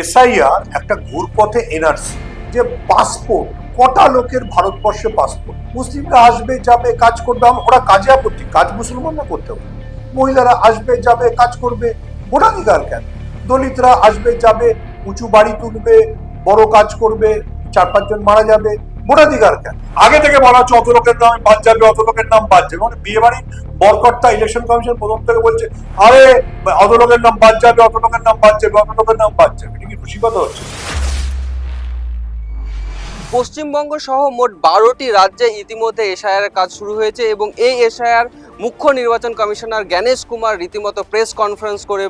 SIR একটা ঘুরপথে NRC, যে passport কটা লোকের ভারতবর্ষে পাসপোর্ট মুসলিমরা আসবে, যাবে, কাজ করবে ওরা কাজে আপত্তি। কাজ মুসলমানরা করতে হবে। মহিলারা আসবে, যাবে, কাজ করবে, ভোটাধিকার কেন? দলিতরা আসবে, যাবে, উঁচু বাড়ি তুলবে, বড় কাজ করবে, চার পাঁচজন মারা যাবে ভোটাধিকার কেন? আগে থেকে বলা হচ্ছে অত লোকের নাম যাবে, অত লোকের নাম বাদ যাবে। মানে বিয়ে বাড়ির বরকর্তা ইলেকশন কমিশন প্রথম থেকে বলছে, আরে, অত লোকের নাম বাদ যাবে, অত লোকের নাম বাদ যাবে, অত লোকের নাম বাদ যাবে। এটা কি রসিকতা হচ্ছে? পশ্চিমবঙ্গ সহ মোট বারোটি রাজ্যে ইতিমধ্যে এসআইআর কাজ শুরু হয়েছে এবং এই এসআইআর মুখ্য নির্বাচন কমিশনার জ্ঞানেশ কুমার রীতিমতো প্রেস কনফারেন্স করে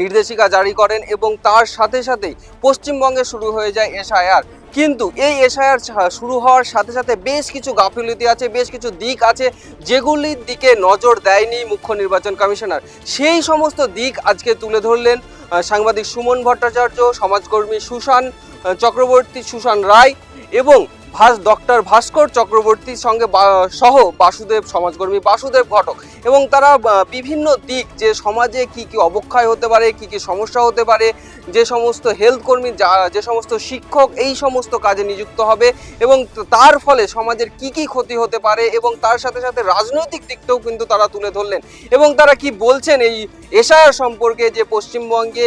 নির্দেশিকা জারি করেন এবং তার সাথে সাথেই পশ্চিমবঙ্গে শুরু হয়ে যায় এসআইআর। কিন্তু এই এসআইআর শুরু হওয়ার সাথে সাথে বেশ কিছু গাফিলতি আছে, বেশ কিছু দিক আছে যেগুলির দিকে নজর দেয়নি মুখ্য নির্বাচন কমিশনার। সেই সমস্ত দিক আজকে তুলে ধরলেন সাংবাদিক সুমন ভট্টাচার্য, সমাজকর্মী সুশান চক্রবর্তী সুশান রায় এবং ভাস, ডক্টর ভাস্কর চক্রবর্তীর সঙ্গে সহ বাসুদেব সমাজকর্মী, বাসুদেব ঘটক এবং তারা বিভিন্ন দিক যে সমাজে কি কি অবক্ষয় হতে পারে, কি কি সমস্যা হতে পারে, যে সমস্ত হেলথ কর্মী যা- যে সমস্ত শিক্ষক এই সমস্ত কাজে নিযুক্ত হবে এবং তার ফলে সমাজের কি কি ক্ষতি হতে পারে এবং তার সাথে সাথে রাজনৈতিক দিকটাও কিন্তু তারা তুলে ধরলেন এবং তারা কি বলছেন এই এশায়ার সম্পর্কে যে পশ্চিমবঙ্গে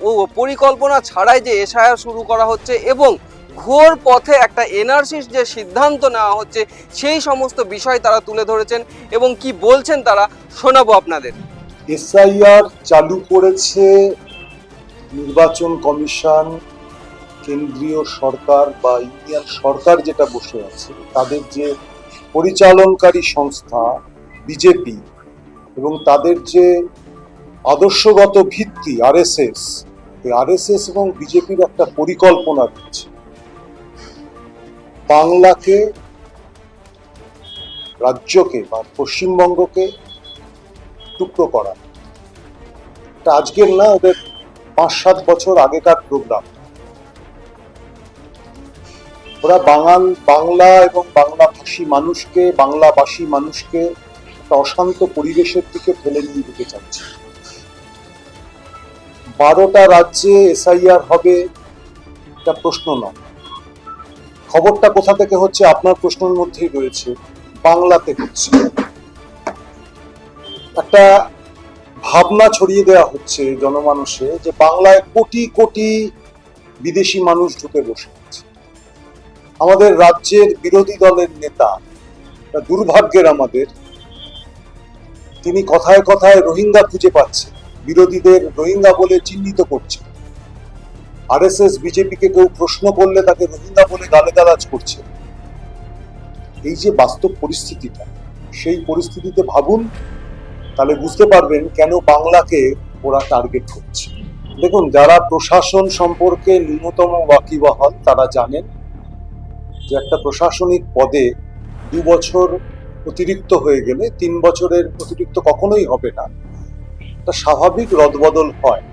ও পরিকল্পনা ছাড়াই যে এশায়ার শুরু করা হচ্ছে এবং ঘোর পথে একটা এনআরসির যে সিদ্ধান্ত নেওয়া হচ্ছে, সেই সমস্ত বিষয় তারা তুলে ধরেছেন এবং কি বলছেন তারা শোনাবো আপনাদের। এসআইআর চালু করেছে নির্বাচন কমিশন, কেন্দ্রীয় সরকার বা ইন্ডিয়ান সরকার যেটা বসে আছে, তাদের যে পরিচালনকারী সংস্থা, বিজেপি, এবং তাদের যে আদর্শগত ভিত্তি, আরএসএস, এই আরএসএস এবং বিজেপির একটা পরিকল্পনা রয়েছে। বাংলাকে, রাজ্যকে বা পশ্চিমবঙ্গকে টুকরো করা। এটা আজকের না, ওদের পাঁচ সাত বছর আগেকার প্রোগ্রাম ওরা বাঙাল, বাংলা এবং বাংলাভাষী মানুষকে বাংলাভাষী মানুষকে একটা অশান্ত পরিবেশের দিকে ফেলে নিয়ে যেতে চাচ্ছে বারোটা রাজ্যে এসআইআর হবে, এটা প্রশ্ন নয়। খবরটা কোথা থেকে হচ্ছে আপনার প্রশ্নের মধ্যেই রয়েছে, বাংলাতে হচ্ছে। একটা ভাবনা ছড়িয়ে দেওয়া হচ্ছে জনমানুষে যে বাংলায় কোটি কোটি বিদেশি মানুষ ঢুকে বসে আছে। আমাদের রাজ্যের বিরোধী দলের নেতা দুর্ভাগ্যের আমাদের, তিনি কথায় কথায় রোহিঙ্গা খুঁজে পাচ্ছে, বিরোধীদের রোহিঙ্গা বলে চিহ্নিত করছে। আরএসএস, বিজেপিকে কেউ প্রশ্ন করলে তাকে রোহিঙ্গা বলে গালাগালাজ করছে। এই যে বাস্তব পরিস্থিতিটা, সেই পরিস্থিতিতে ভাবুন, তাহলে বুঝতে পারবেন কেন বাংলাকে ওরা টার্গেট করছে। দেখুন, যারা প্রশাসন সম্পর্কে ন্যূনতম ওয়াকিবহাল, তারা জানেন যে একটা প্রশাসনিক পদে দু বছর অতিরিক্ত হয়ে গেলে তিন বছরের অতিরিক্ত কখনোই হবে না। তা স্বাভাবিক রদবদল হয়।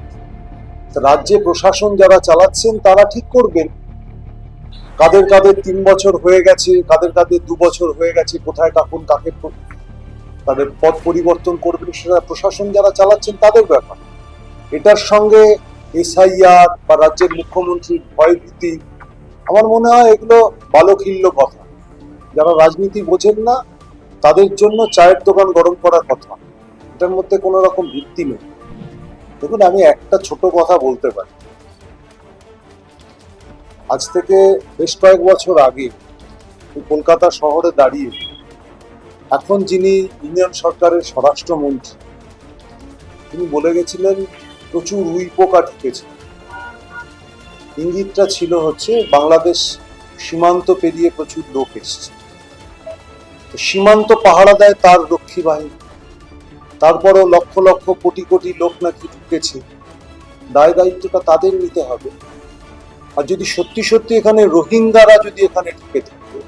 রাজ্যে প্রশাসন যারা চালাচ্ছেন, তারা ঠিক করবেন। কাদের কাদের তিন বছর হয়ে গেছে, কাদের কাদের দু বছর হয়ে গেছে, কোথায় কখন কাকে তাদের পদ পরিবর্তন করবেন সেটা প্রশাসন যারা চালাচ্ছেন, তাদের ব্যাপার। এটার সঙ্গে এসআইআর বা রাজ্যের মুখ্যমন্ত্রীর ভয়ভীতি, আমার মনে হয় এগুলো বালখিল্য কথা। যারা রাজনীতি বোঝেন না, তাদের জন্য চায়ের দোকান গরম করার কথা। এটার মধ্যে কোনো রকম ভিত্তি নেই। দেখুন, আমি একটা ছোট কথা বলতে পারি। আজ থেকে বেশ কয়েক বছর আগে কলকাতা শহরে দাঁড়িয়ে এখন যিনি ইউনিয়ন সরকারের স্বরাষ্ট্রমন্ত্রী, তিনি বলে গেছিলেন, প্রচুর উই পোকা ঢুকেছে। ইঙ্গিতটা ছিল হচ্ছে, বাংলাদেশ সীমান্ত পেরিয়ে প্রচুর লোক এসছে। সীমান্ত পাহারা দেয় তার রক্ষী বাহিনী তারপরেও লক্ষ লক্ষ কোটি কোটি লোক নাকি ঢুকেছে। দায় দায়িত্বটা তাদের নিতে হবে। আর যদি সত্যি সত্যি এখানে রোহিঙ্গারা যদি এখানে ঢুকে থাকে,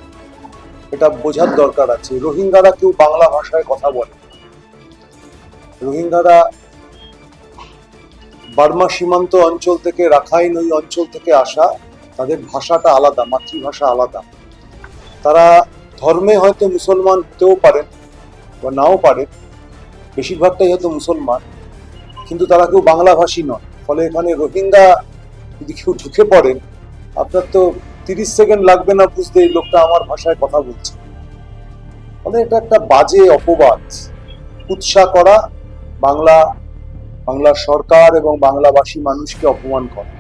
এটা বোঝার দরকার আছে। রোহিঙ্গারা কেউ বাংলা ভাষায় কথা বলে রোহিঙ্গারা বার্মা সীমান্ত অঞ্চল থেকে, রাখাইন ওই অঞ্চল থেকে আসা, তাদের ভাষাটা আলাদা, মাতৃভাষা আলাদা। তারা ধর্মে হয়তো মুসলমান হতেও পারেন বা নাও পারেন বেশিরভাগটাই হয়তো মুসলমান, কিন্তু তারা কেউ বাংলাভাষী নয়। ফলে এখানে রোহিঙ্গা যদি কেউ ঢুকে পড়েন আপনার তো তিরিশ সেকেন্ড লাগবে না বুঝতে এই লোকটা আমার ভাষায় কথা বলছে। ফলে এটা একটা বাজে অপবাদ। উৎসাহ করা বাংলা বাংলা সরকার এবং বাংলাভাষী মানুষকে অপমান করা।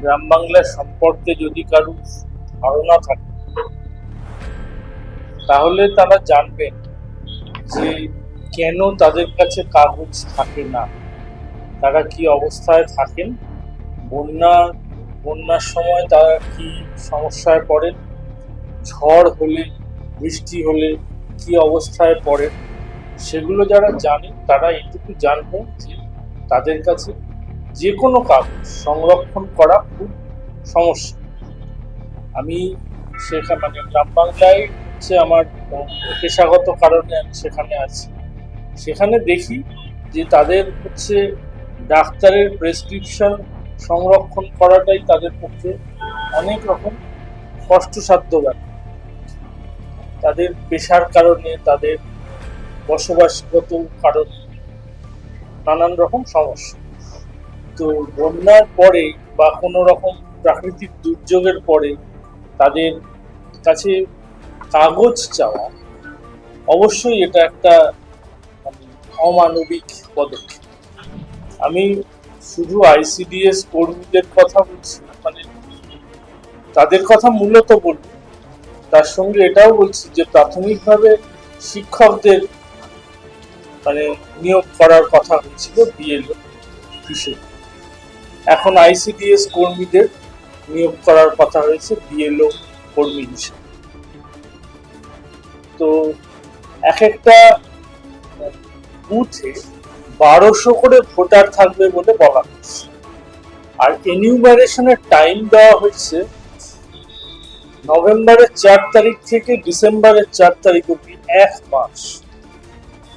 গ্রাম বাংলার সম্পর্কে যদি কারও ধারণা থাকে, তাহলে তারা জানবেন যে কেন তাদের কাছে কাগজ থাকে না? তারা কি অবস্থায় থাকেন? বন্যা, বন্যার সময় তারা কি সমস্যায় পড়েন? ঝড় হলে, বৃষ্টি হলে কি অবস্থায় পড়েন? সেগুলো যারা জানেন, তারা এইটুকু জানবেন যে তাদের কাছে যে কোনো কাগজ সংরক্ষণ করা খুব সমস্যা। আমি সেখানে মানে গ্রাম বাংলায় হচ্ছে আমার পেশাগত কারণে আমি সেখানে আছি। সেখানে দেখি যে তাদের হচ্ছে ডাক্তারের প্রেসক্রিপশন সংরক্ষণ করাটাই তাদের পক্ষে অনেক রকম কষ্টসাধ্য ব্যাপার। তাদের পেশার কারণে, তাদের বসবাসগত কারণে, নানান রকম সমস্যা। তো বন্যার পরে বা কোনো রকম প্রাকৃতিক দুর্যোগের পরে তাদের কাছে কাগজ চাওয়া, অবশ্যই এটা একটা অমানবিক পদক্ষেপ। আমি শুধু আইসিডিএস কর্মীদের কথা বলছি মানে তাদের কথা মূলত বলব তার সঙ্গে এটাও বলছি যে প্রাথমিকভাবে শিক্ষকদের মানে নিয়োগ করার কথা হয়েছিল বিএলও হিসেবে এখন আইসিডিএস কর্মীদের নিয়োগ করার কথা হয়েছে বিএলও কর্মী হিসেবে তো এক একটা বুথে বারোশো করে ভোটার থাকবে বলে বলা হয়েছে। আর এনিউমারেশনের টাইম দেওয়া হয়েছে নভেম্বরের চার তারিখ থেকে ডিসেম্বরের চার তারিখ অব্দি এক মাস।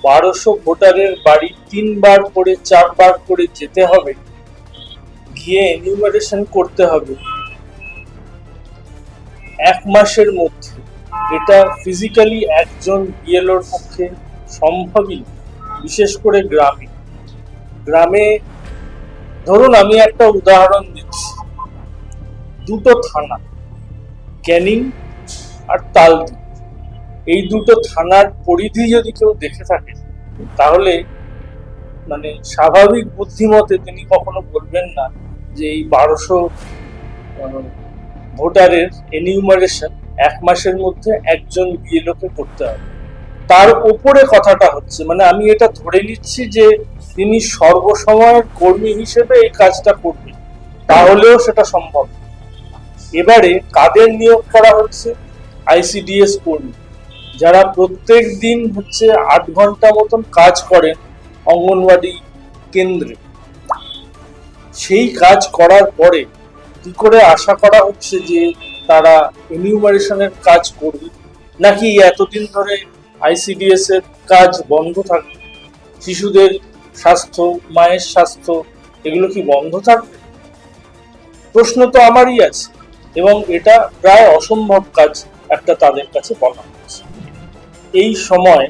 বারোশো ভোটারের বাড়ি তিনবার করে চারবার করে যেতে হবে গিয়ে এনিউমারেশন করতে হবে। এক মাসের মধ্যে এটা ফিজিক্যালি একজন বিএলওর পক্ষে সম্ভবই না, বিশেষ করে গ্রামে। গ্রামে ধরুন আমি একটা উদাহরণ দিচ্ছি। দুটো থানা, ক্যানিং আর তালদি। এই দুটো থানার পরিধি যদি কেউ দেখে থাকে, তাহলে মানে স্বাভাবিক বুদ্ধিমতে তিনি কখনো বলবেন না যে এই বারোশো ভোটারের এনিউমারেশন এক মাসের মধ্যে একজন বিএলওকে করতে হবে। তার উপরে কথাটা হচ্ছে মানে আমি এটা ধরে নিচ্ছি যে তিনি সর্বসময়ের কর্মী হিসেবে এই কাজটা করবেন, তাহলেও সেটা সম্ভব। এবারে কাদের নিয়োগ করা হচ্ছে? আইসিডিএস কর্মী। যারা প্রত্যেক দিন হচ্ছে আট ঘণ্টা মতন কাজ করেন অঙ্গনওয়াড়ি কেন্দ্রে। সেই কাজ করার পরে কি করে আশা করা হচ্ছে যে তারা এনিউমারেশনের কাজ করবে? নাকি এতদিন ধরে আইসিডিএস এর কাজ বন্ধ থাকবে শিশুদের স্বাস্থ্য, মায়ের স্বাস্থ্য, এগুলো কি বন্ধ থাকবে প্রশ্ন তো আমারই আছে, এবং এটা প্রায় অসম্ভব কাজ একটা তাদের কাছে বলা হচ্ছে এই সময়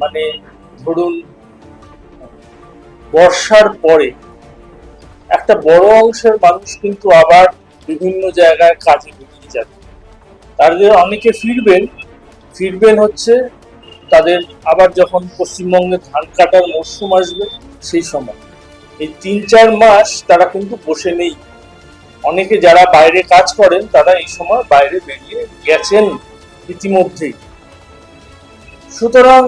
মানে ধরুন, বর্ষার পরে একটা বড় অংশের মানুষ কিন্তু আবার বিভিন্ন জায়গায় কাজে বেরিয়ে যাবে। তাদের অনেকে ফিরবেন ফিরবেন হচ্ছে তাদের আবার যখন পশ্চিমবঙ্গে ধান কাটার মরশুম আসবে, সেই সময়। এই তিন, চার মাস তারা কিন্তু বসে নেই। অনেকে যারা বাইরে কাজ করেন, তারা এই সময় বাইরে বেরিয়ে গেছেন ইতিমধ্যেই। সুতরাং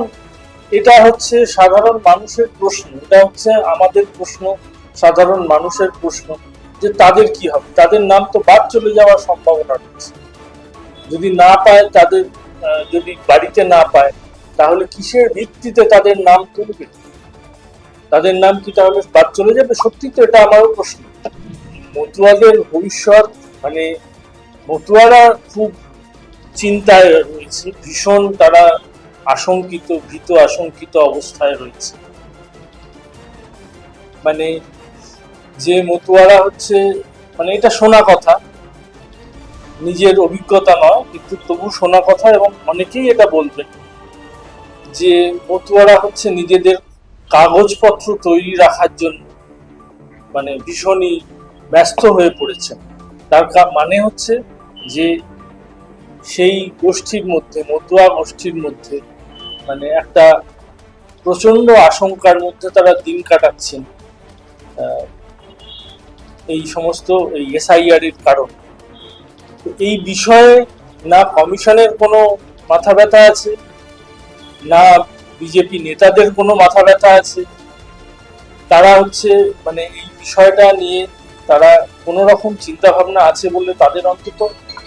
এটা হচ্ছে সাধারণ মানুষের প্রশ্ন, এটা হচ্ছে আমাদের প্রশ্ন, সাধারণ মানুষের প্রশ্ন যে তাদের কি হবে? তাদের নাম তো বাদ চলে যাওয়ার সম্ভাবনা রয়েছে। যদি না পায় তাদের যদি বাড়িতে না পায়, তাহলে কিসের ভিত্তিতে তাদের নাম তুলবে? তাদের নাম কি তাহলে বাদ চলে যাবে? সত্যি তো এটা আমারও প্রশ্ন। মতুয়াদের ভবিষ্যৎ মানে মতুয়ারা খুব চিন্তায় রয়েছে, ভীষণ তারা আশঙ্কিত, ভীত আশঙ্কিত অবস্থায় রয়েছে। মানে যে মতুয়ারা হচ্ছে মানে এটা শোনা কথা নিজের অভিজ্ঞতা নয়, কিন্তু তবু শোনা কথা এবং অনেকেই এটা বলবেন যে মতুয়ারা হচ্ছে নিজেদের কাগজপত্র তৈরি রাখার জন্য মানে ভীষণই ব্যস্ত হয়ে পড়েছেন তার মানে হচ্ছে যে সেই গোষ্ঠীর মধ্যে, মতুয়া গোষ্ঠীর মধ্যে মানে একটা প্রচণ্ড আশঙ্কার মধ্যে তারা দিন কাটাচ্ছেন এই সমস্ত এই এসআইআর এর কারণ। এই বিষয়ে না কমিশনের কোনো মাথা ব্যথা আছে? না বিজেপি নেতাদের কোনো মাথা ব্যথা আছে? তারা হচ্ছে মানে এই বিষয়টা নিয়ে তারা কোনো রকম চিন্তা ভাবনা আছে বলে তাদের অন্তত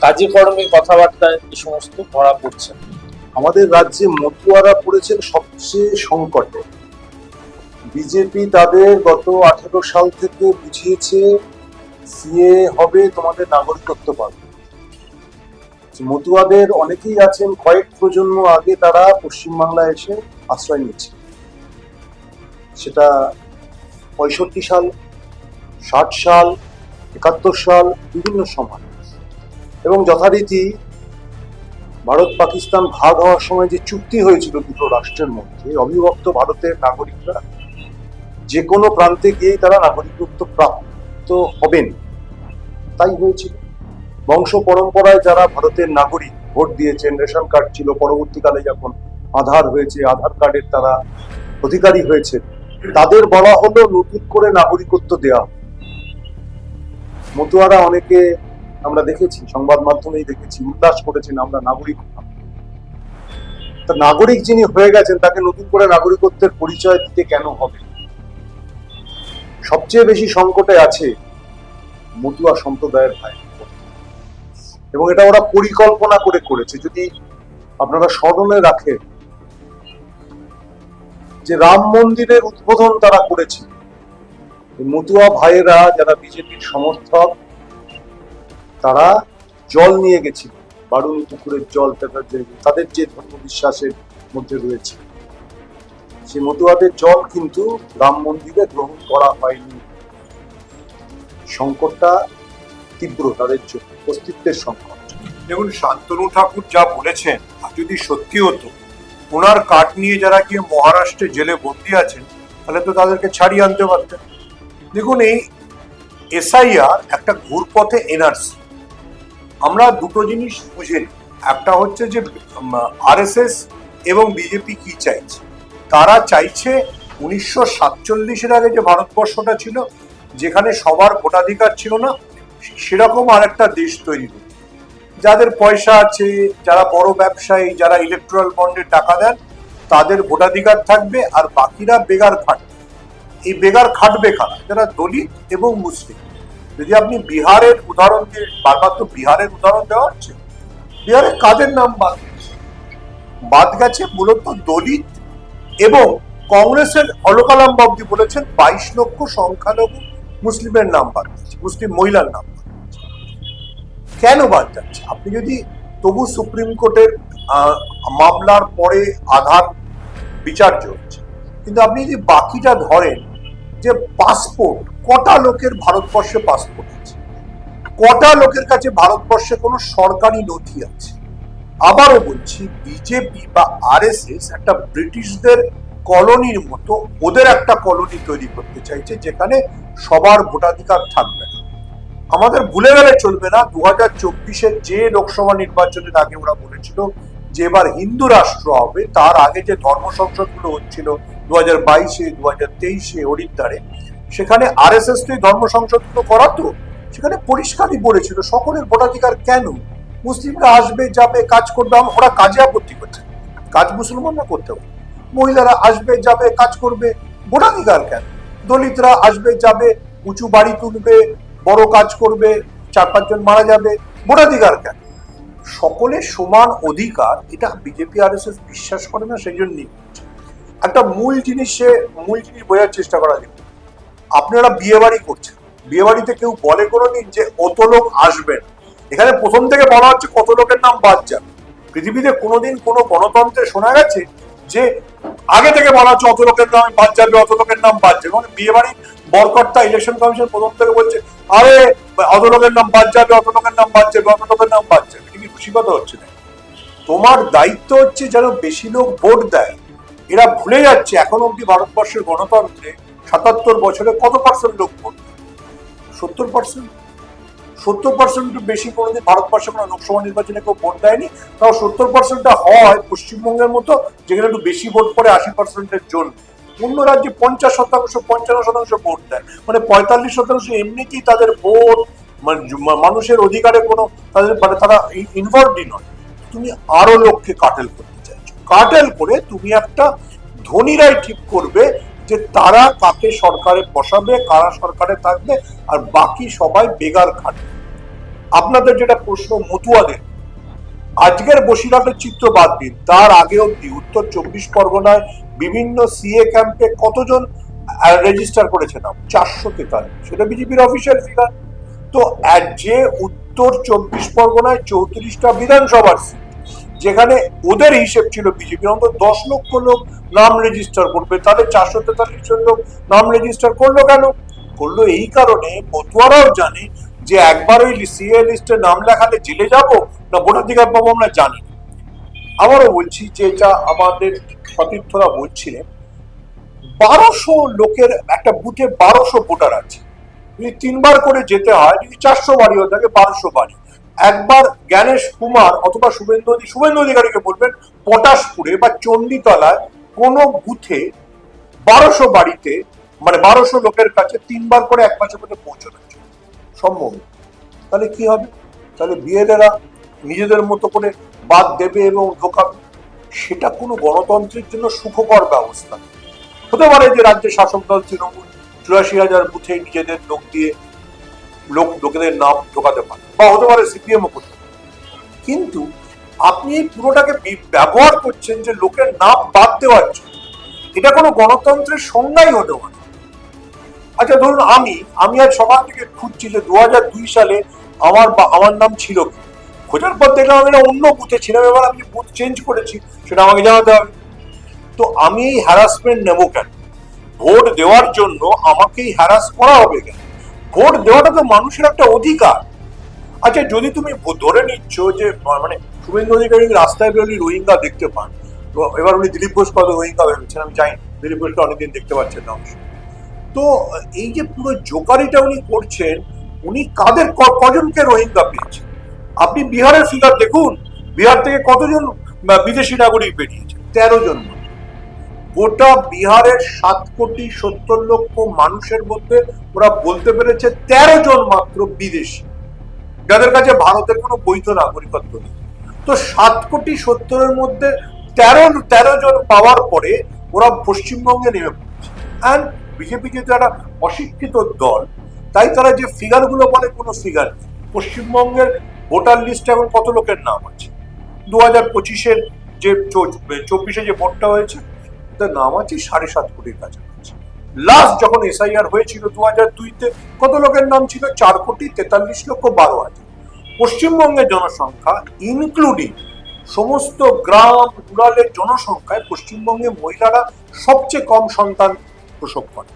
কাজে কর্মে কথাবার্তায় এই সমস্ত ধরা পড়ছে। আমাদের রাজ্যে মতুয়ারা পড়েছেন সবচেয়ে সংকটে। বিজেপি তাদের গত আঠেরো সাল থেকে বুঝিয়েছে, সিএ হবে তোমাদের নাগরিকত্ব পাবে। মতুয়াদের অনেকেই আছেন, কয়েক প্রজন্ম আগে তারা পশ্চিমবাংলায় এসে আশ্রয় নিচ্ছে সেটা পঁয়ষট্টি সাল, ষাট সাল, একাত্তর সাল, বিভিন্ন সময়। এবং যথারীতি ভারত পাকিস্তান ভাগ হওয়ার সময় যে চুক্তি হয়েছিল দুটো রাষ্ট্রের মধ্যে, অবিভক্ত ভারতের নাগরিকরা, যে কোনো প্রান্তে গিয়েই তারা নাগরিকত্ব প্রাপ্ত হবেন। তাই হয়েছিল। বংশ পরম্পরায় যারা ভারতের নাগরিক, ভোট দিয়েছেন, রেশন কার্ড ছিল, পরবর্তীকালে যখন আধার হয়েছে, আধার কার্ডের তারা অধিকারী হয়েছে, তাদের বলা হলো নতুন করে নাগরিকত্ব দেওয়া। মতুয়ারা অনেকে আমরা দেখেছি, সংবাদ মাধ্যমেই দেখেছি, উল্লাস করেছেন, আমরা নাগরিক তা নাগরিক যিনি হয়ে গেছেন, তাকে নতুন করে নাগরিকত্বের পরিচয় দিতে কেন হবে? সবচেয়ে বেশি সংকটে আছে মতুয়া সম্প্রদায়ের ভাই। এবং এটা ওরা পরিকল্পনা করে করেছে। যদি আপনারা স্মরণে রাখেন যে রাম মন্দিরের উদ্বোধন তারা করেছে মতুয়া ভাইয়েরা যারা বিজেপির সমর্থক, তারা জল নিয়ে গেছিল। বারুণ পুকুরের জল, তাদের যে- তাদের যে ধর্ম বিশ্বাসের মধ্যে রয়েছে। সেই মতুয়াদের জল কিন্তু রাম মন্দিরে গ্রহণ করা হয়নি। সংকটটা তীব্র তাদের অস্তিত্বের সংকট। দেখুন, শান্তনু ঠাকুর যা বলেছেন যদি সত্যি হতো, ওনার কাঠ নিয়ে যারা গিয়ে মহারাষ্ট্রে জেলে বন্দি আছেন, তাহলে তো তাদেরকে ছাড়িয়ে আনতে পারতেন। দেখুন, এই এসআইআর একটা ঘুরপথে এনআরসি। আমরা দুটো জিনিস বুঝে একটা হচ্ছে যে আরএসএস এবং বিজেপি কি চাইছে? তারা চাইছে উনিশশো সাতচল্লিশের আগে যে ভারতবর্ষটা ছিল, যেখানে সবার ভোটাধিকার ছিল না সেরকম আর একটা দেশ তৈরি করতে যাদের পয়সা আছে, যারা বড় ব্যবসায়ী, যারা ইলেকট্রাল বন্ডে টাকা দেন, তাদের ভোটাধিকার থাকবে আর বাকিরা বেগার খাটবে এই বেগার খাটবে কারা? যারা দলিত এবং মুসলিম। যদি আপনি বিহারের উদাহরণ দিয়ে, বারবার তো বিহারের উদাহরণ দেওয়া হচ্ছে, বিহারে কাদের নাম বাদ বাদ গেছে মূলত দলিত এবং কংগ্রেসের অলকালাম বাবদি বলেছেন বাইশ লক্ষ সংখ্যালঘু মুসলিমের নাম বাদ গেছে, মুসলিম মহিলার নাম। কেন বাদ যাচ্ছে? আপনি যদি তবু সুপ্রিম কোর্টের মামলার পরে আধার বিচার্য হচ্ছে কিন্তু আপনি যদি বাকিটা ধরেন যে পাসপোর্ট, কটা লোকের ভারতবর্ষে পাসপোর্ট আছে? কটা লোকের কাছে ভারতবর্ষে কোনো সরকারি নথি আছে? আবারও বলছি বিজেপি বা আরএসএস একটা ব্রিটিশদের কলোনির মতো, ওদের একটা কলোনি তৈরি করতে চাইছে, যেখানে সবার ভোটাধিকার থাকবে আমাদের ভুলে গেলে চলবে না। দু হাজার চব্বিশের যে লোকসভা নির্বাচনের আগে ওরা বলেছিল যে এবার হিন্দু রাষ্ট্র হবে, তার আগে যে ধর্ম সংসদগুলো হচ্ছিল দু হাজার বাইশে দু হাজার তেইশে হরিদ্বারে, সেখানে আর এস এস ধর্ম সংসদগুলো করাতো, সেখানে পরিষ্কারই বলেছিল সকলের ভোটাধিকার কেন? মুসলিমরা আসবে, যাবে, কাজ করবে ওরা কাজে আপত্তি করছে। কাজ মুসলমানরা করতে হবে। মহিলারা আসবে, যাবে, কাজ করবে, ভোটাধিকার কেন? দলিতরা আসবে, যাবে, উঁচু বাড়ি তুলবে বড় কাজ করবে, চার পাঁচজন মারা যাবে, ভোটাধিকার কেন? সকলের সমান অধিকার, এটা বিজেপি আর বিশ্বাস করে না সেই জন্যই একটা মূল জিনিসে মূল জিনিস বোঝার চেষ্টা করা যায়। আপনারা বিয়ে বাড়ি করছেন, বিয়ে বাড়িতে কেউ বলে কোনোদিন যে অত লোক আসবেন এখানে প্রথম থেকে বলা হচ্ছে কত লোকের নাম বাদ যাবে পৃথিবীতে কোনোদিন কোনো গণতন্ত্রে শোনা গেছে যে, আগে থেকে বলা হচ্ছে অত লোকের নাম বাদ যাবে, অত লোকের নাম বাদ যাবে। মানে বিয়ে বাড়ি বরকর্তা ইলেকশন কমিশন প্রথম থেকে বলছে, আরে অত লোকের নাম বাদ যাবে অত লোকের নাম বাদ যাবে অত লোকের নাম বাদ যাবে। এটা কি রসিকতা হচ্ছে না। তোমার দায়িত্ব হচ্ছে যেন বেশি লোক ভোট দেয়। এরা ভুলে যাচ্ছে, এখন অব্দি ভারতবর্ষের গণতন্ত্রে সাতাত্তর বছরে কত পার্সেন্ট লোক ভোট? সত্তর পার্সেন্ট সত্তর পার্সেন্ট বেশি, কোনোদিন ভারতবর্ষে কোনো লোকসভা নির্বাচনে কেউ ভোট দেয়নি। তাও সত্তর পার্সেন্টটা হয় পশ্চিমবঙ্গের মতো, যেখানে একটু বেশি ভোট পড়ে আশি পার্সেন্টের জন্য অন্য রাজ্যে পঞ্চাশ শতাংশ, পঞ্চান্ন শতাংশ ভোট দেয়। মানে পঁয়তাল্লিশ শতাংশ এমনিতেই তাদের ভোট মানে মানুষের অধিকারে কোনো তাদের মানে তারা ইনভলভই নয়। তুমি আরও লোককে কাটেল করতে চাইছো। কাটেল করে তুমি একটা ধনীরাই ঠিক করবে যে তারা কাকে সরকারে বসাবে, কারা সরকারে থাকবে, আর বাকি সবাই বেগার খাটবে। আপনাদের যেটা প্রশ্ন মতুয়াদের আজকের বসিরহাটের চিত্র বাদ দিন। তার আগে অব্দি উত্তর চব্বিশ পরগনায় বিভিন্ন সিএ ক্যাম্পে কতজন রেজিস্টার করেছে নাম? চারশো তেতাল্লিশ। সেটা বিজেপির অফিসিয়াল ফিগার তো যে উত্তর চব্বিশ পরগনায় চৌত্রিশটা বিধানসভার সিট যেখানে ওদের হিসেব ছিল বিজেপির অন্তত দশ লক্ষ লোক নাম রেজিস্টার করবে, তাহলে চারশো তেতাল্লিশ জন লোক নাম রেজিস্টার করল কেন? করল এই কারণে মতুয়ারাও জানে যে একবার ওই সিএ লিস্টে নাম লেখালে জেলে যাব না ভোটাধিকার পাবো আমরা জানি। আবারও বলছি যে এটা আমাদের সতীর্থরা বলছিলেন, বারোশো লোকের একটা বুথে বারোশো ভোটার আছে যদি তিনবার করে যেতে হয়, যদি চারশো বাড়ি হয়ে থাকে, বারোশো বাড়ি একবার জ্ঞানেশ কুমার অথবা শুভেন্দু শুভেন্দু অধিকারীকে বলবেন, পটাশপুরে বা চণ্ডীতলায় কোনো বুথে বারোশো বাড়িতে মানে বারোশো লোকের কাছে তিনবার করে এক মাসের মধ্যে পৌঁছানো যায়। সম্ভব তাহলে কি হবে তাহলে বিএলএরা নিজেদের মতো করে বাদ দেবে এবং ঢোকাবে সেটা কোনো গণতন্ত্রের জন্য সুখকর ব্যবস্থা। হতে পারে যে রাজ্যের শাসক দল তৃণমূল চুরাশি হাজার বুথে নিজেদের লোক দিয়ে লোক, লোকেদের নাম ঢোকাতে পারে, বা হতে পারে সিপিএমও করতে কিন্তু আপনি এই পুরোটাকে ব্যবহার করছেন যে লোকের নাম বাদ দেওয়ার জন্য। এটা কোনো গণতন্ত্রের সংজ্ঞাই হতে পারে আচ্ছা ধরুন আমি আমি আজ সকাল থেকে খুঁজছি যে দু সালে আমার বা- আমার নাম ছিল কি? খোঁজার পর দেখলাম আমি অন্য বুথে ছিলাম, এবার আমি বুথ চেঞ্জ করেছি, সেটা আমাকে জানাতে হবে। তো আমি এই হ্যারাসমেন্ট নেব কেন? ভোট দেওয়ার জন্য আমাকেই হ্যারাস করা হবে কেন? ভোট দেওয়াটা তো মানুষের একটা অধিকার। আচ্ছা যদি তুমি ধরে নিচ্ছ যে মানে শুভেন্দু অধিকারী রাস্তায় বেরোলি রোহিঙ্গা দেখতে পান এবার উনি দিলীপ ঘোষ কত রোহিঙ্গা ভেবেছেন আমি জানি দিলীপ ঘোষকে অনেকদিন দেখতে পাচ্ছেন না। তো এই যে পুরো জোকারিটা উনি করছেন, উনি কাদের কজনকে রোহিঙ্গা পেয়েছেন আপনি বিহারের ফিগার দেখুন। বিহার থেকে কতজন বিদেশি নাগরিক বেরিয়েছে? তেরো জন। গোটা বিহারের সাত কোটি সত্তর লক্ষ মানুষের মধ্যে ওরা বলতে পেরেছে তেরো জন মাত্র বিদেশি। যাদের কাছে ভারতের কোনো বৈধ নাগরিকত্ব নেই। তো সাত কোটি সত্তরের মধ্যে তেরো তেরো জন পাওয়ার পরে ওরা পশ্চিমবঙ্গে নেমে পড়ছে। অ্যান্ড বিজেপি যেহেতু একটা অশিক্ষিত দল, তাই তারা যে ফিগারগুলো বলে কোনো ফিগার পশ্চিমবঙ্গের ভোটার লিস্টে এখন কত লোকের নাম আছে? দু হাজার পঁচিশের যে চব্বিশে যে ভোটটা হয়েছে, তার নাম আছে সাড়ে সাত কোটির কাছাকাছি। লাস্ট যখন এসআইআর হয়েছিল দু হাজার দুইতে, কত লোকের নাম ছিল? চার কোটি তেতাল্লিশ লক্ষ বারো হাজার। পশ্চিমবঙ্গের জনসংখ্যা ইনক্লুডিং সমস্ত গ্রাম রুরালের জনসংখ্যায় পশ্চিমবঙ্গে মহিলারা সবচেয়ে কম সন্তান প্রসব করে।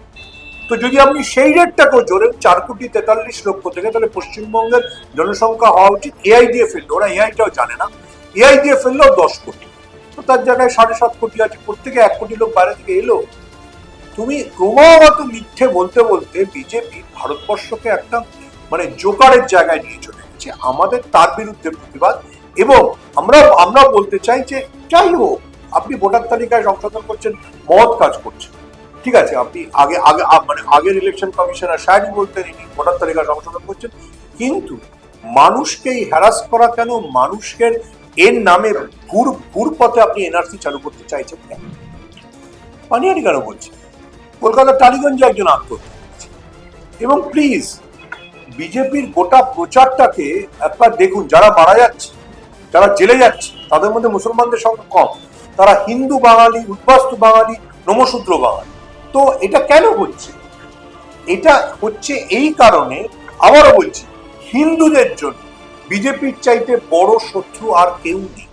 তো যদি আপনি সেই রেটটাকেও জোরেন চার কোটি তেতাল্লিশ লক্ষ থেকে তাহলে পশ্চিমবঙ্গের জনসংখ্যা হওয়া উচিত। এআই দিয়ে ফেলল, ওরা এআইটাও জানে না। এআই দিয়ে ফেললেও দশ কোটি। তো তার জায়গায় সাড়ে সাত কোটি আছে, প্রত্যেকে এক কোটি লোক বাইরে থেকে এলো। তুমি ক্রমাগত মিথ্যে বলতে বলতে বিজেপি ভারতবর্ষকে একটা মানে জোকারের জায়গায় নিয়ে চলে গেছে। আমাদের তার বিরুদ্ধে প্রতিবাদ এবং আমরা আমরা বলতে চাই যে যাই হোক, আপনি ভোটার তালিকায় সংশোধন করছেন, মহৎ কাজ করছেন। ঠিক আছে, আপনি আগে আগে মানে আগের ইলেকশন কমিশনার সাহেব বলতেন, ইনি ভোটার তালিকা সংশোধন করছেন। কিন্তু মানুষকেই হ্যারাস করা কেন? মানুষকে এর নামে ভুর ভুর পথে আপনি এনআরসি চালু করতে চাইছেন কেন? পানিয়ারি কেন বলছেন? কলকাতার টালিগঞ্জে একজন আত্মহত্যা এবং প্লিজ বিজেপির গোটা প্রচারটাকে একবার দেখুন, যারা মারা যাচ্ছে, যারা জেলে যাচ্ছে, তাদের মধ্যে মুসলমানদের সংখ্যা কম। তারা হিন্দু বাঙালি, উদ্বাস্তু বাঙালি নমশূদ্র বাঙালি। তো এটা কেন হচ্ছে? এটা হচ্ছে এই কারণে আবারও বলছি, হিন্দুদের জন্য, বিজেপির চাইতে বড় শত্রু আর কেউ নেই।